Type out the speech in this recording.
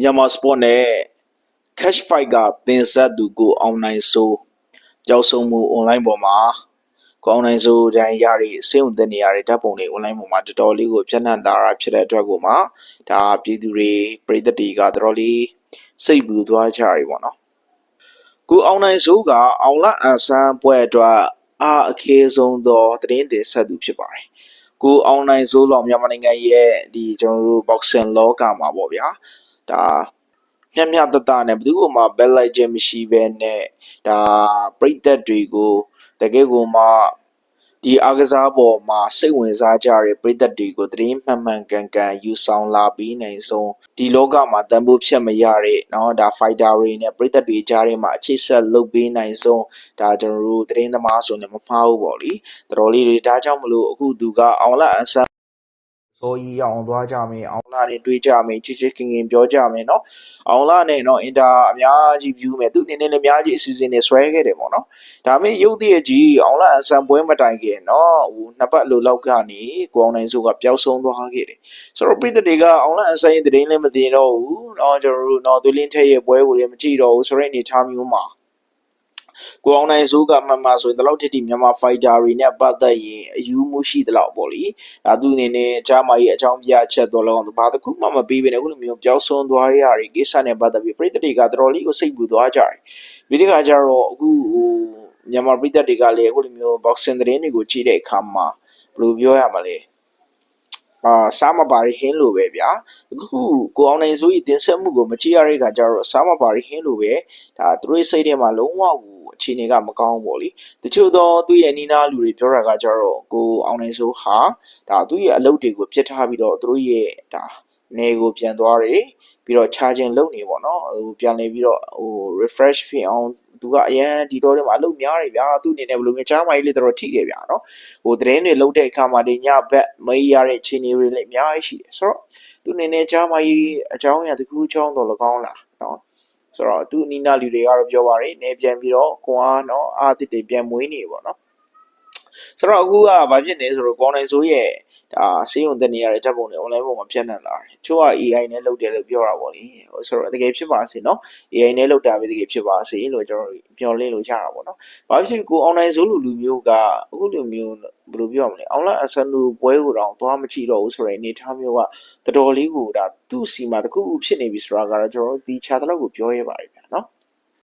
မြန်မာစပေါ့နဲ့ cash fight ကတင်ဆက်သူကိုအောင်နိုင်စိုးကြောက်ဆုံမှု online ပေါ်မှာကိုအောင်နိုင်စိုးတိုင်းရတဲ့စေုံတဲ့နေရာတွေဓာတ်ပုံတွေ online ပေါ်မှာတော်တော်လေးကိုပြန့်နှံ့လာတာဖြစ်တဲ့အတွက်ကိုမှဒါပြည်သူတွေပြည်သက်တွေကတော်တော်လေးစိတ်ပူသွားကြပြီပေါ့နော်ကိုအောင်နိုင်စိုးကအောင်လအန်ဆန်းပွဲအတွက်အားအခေဆုံးသောသတင်းတင်ဆက်သူဖြစ်ပါတယ်ကိုအောင်နိုင်စိုးလောမြန်မာနိုင်ငံရဲ့ဒီကျွန်တော်တို့ boxing လောကမှာပေါ့ဗျာ ဒါ မျက်မျှတတနဲ့ဘယ်သူမှဘက်လိုက်ခြင်းမရှိဘဲနဲ့ဒါပြိသက်တွေကိုတကယ်ကိုမှဒီအကစားပေါ်မှာစိတ်ဝင်စားကြတဲ့ပြိသက်တွေကိုတရင်မှန်မှန်ကန်ကန်ယူဆောင်လာပြီးနိုင်ဆုံးဒီလောကမှာတန်ဖိုးဖြတ်မရတဲ့เนาะဒါ fighter တွေနဲ့ပြိသက်တွေကြားထဲမှာအခြေဆက်လုပ်ပေးနိုင်ဆုံးဒါကျွန်တော်တို့တရင်သမားဆိုရင်မမှားဘူးပေါ့လीတော်တော်လေးတွေဒါကြောင့်မလို့အခုသူကအောင်လာအန်ဆန် စောကြီးရအောင်သွားကြမယ်အောင်လာနဲ့တွေ့ကြမယ်ချစ်ချစ်ခင်ခင်ပြောကြမယ်เนาะအောင်လာနဲ့เนาะအင်တာအများကြီး view မယ်သူအနေနဲ့လည်းအများကြီးအစီအစဉ်တွေဆွဲခဲ့တယ်ပေါ့เนาะဒါပေမဲ့ရုပ်တရက်ကြီးအောင်လာအဆန်ပွဲမတိုင်ခင်เนาะဟိုနှစ်ပတ်လိုလောက်ကနေကိုအောင်နိုင်စုကပျောက်ဆုံးသွားခဲ့တယ်ဆိုတော့ပြည်သူတွေကအောင်လာအဆန်ရဲ့တရင်လည်းမသိတော့ဘူးเนาะကျွန်တော်တို့เนาะသူလင်းထက်ရဲ့ပွဲကိုလည်းမကြည့်တော့ဘူးဆိုတဲ့အနေအထားမျိုးမှာ ကိုအောင်နိုင်စိုးကမှန်မှဆိုရင်ဒီလောက်တိတိမြန်မာဖိုက်တာတွေနဲ့ပတ်သက်ရင်အယူမှုရှိသလောက်ပေါ့လေဒါသူအနေနဲ့အချားမကြီးအကြောင်းပြချက်တော့လောက်ဘာတစ်ခုမှမပေးဘဲနဲ့အခုလိုမျိုးပျောက်ဆုံးသွားရတဲ့ကိစ္စနဲ့ပတ်သက်ပြီးပြည်သူတွေကတော်တော်လေးကိုစိတ်ပူသွားကြတယ်ဒီတခါကျတော့အခုဟိုမြန်မာပြည်သူတွေကလည်းအခုလိုမျိုး boxing သတင်းတွေကိုကြည့်တဲ့အခါမှာဘယ်လိုပြောရမလဲအာစားမပါရဟင်းလိုပဲဗျာအခုကိုအောင်နိုင်စိုးကြီးတင်ဆက်မှုကိုမကြည့်ရတဲ့အခါကျတော့စားမပါရဟင်းလိုပဲဒါသူတို့စိတ်ထဲမှာလုံးဝကို အခြေအနေကမကောင်းဘူးလေတချို့သောသူ့ရဲ့နီးနားလူတွေပြောတာကကျတော့ကိုအောင်နိုင်စိုးဟာဒါသူ့ရဲ့အလုပ်တွေကိုပြစ်ထားပြီးတော့သူတို့ရဲ့ဒါနေကိုပြန်သွားတယ်ပြီးတော့ charging လုပ်နေပေါ့နော်ဟိုပြန်နေပြီးတော့ဟို refresh ဖြစ်အောင်သူကအရန်ဒီတော့ထဲမှာအလုပ်များတယ်ဗျာသူအနေနဲ့ဘယ်လိုမျိုးချားမိုင်းလေးတော်တော်ထိတယ်ဗျာနော်ဟိုသတင်းတွေလုတ်တဲ့အခါမှာဒီညဘက်မအေးရတဲ့ခြေနေတွေလည်းအများကြီးရှိတယ်ဆိုတော့သူအနေနဲ့ချားမိုင်းအကြောင်းအရာတစ်ခုအကြောင်းတော့၎င်းလားနော် ဆိုတော့သူအနီးနားလူတွေကတော့ပြောပါတယ်နေပြန်ပြီးတော့ကိုအားနော်အာတစ်တွေပြန်မွေးနေပေါ့နော် ဆိုတော့အခုကဘာဖြစ်နေဆိုတော့ကောင်းနိုင်ဆိုရဲ့ဒါစေးုံတက်နေရတဲ့ချက်ပုံတွေ online ပေါ်မှာဖြတ်နေလာတယ်။ချို့က AI နဲ့လုပ်တယ်လို့ပြောတာပေါ့လေ။ဆိုတော့တကယ်ဖြစ်ပါစေနော် AI နဲ့လုပ်တာပဲတကယ်ဖြစ်ပါစေလို့ကျွန်တော်မျှော်လင့်လို့ရတာပေါ့နော်။ဘာဖြစ်ကို online ဆိုလူလူမျိုးကအခုလူမျိုးဘယ်လိုပြောရမလဲ။ online အစနူပွဲကိုတော့သွားမကြည့်တော့ဘူးဆိုတဲ့အနေအထားမျိုးကတော်တော်လေးကိုဒါသူ့စီမှာတခုခုဖြစ်နေပြီဆိုတာကတော့ကျွန်တော်တို့ဒီခြားတဲ့လောက်ကိုပြောရပါတယ်ဗျ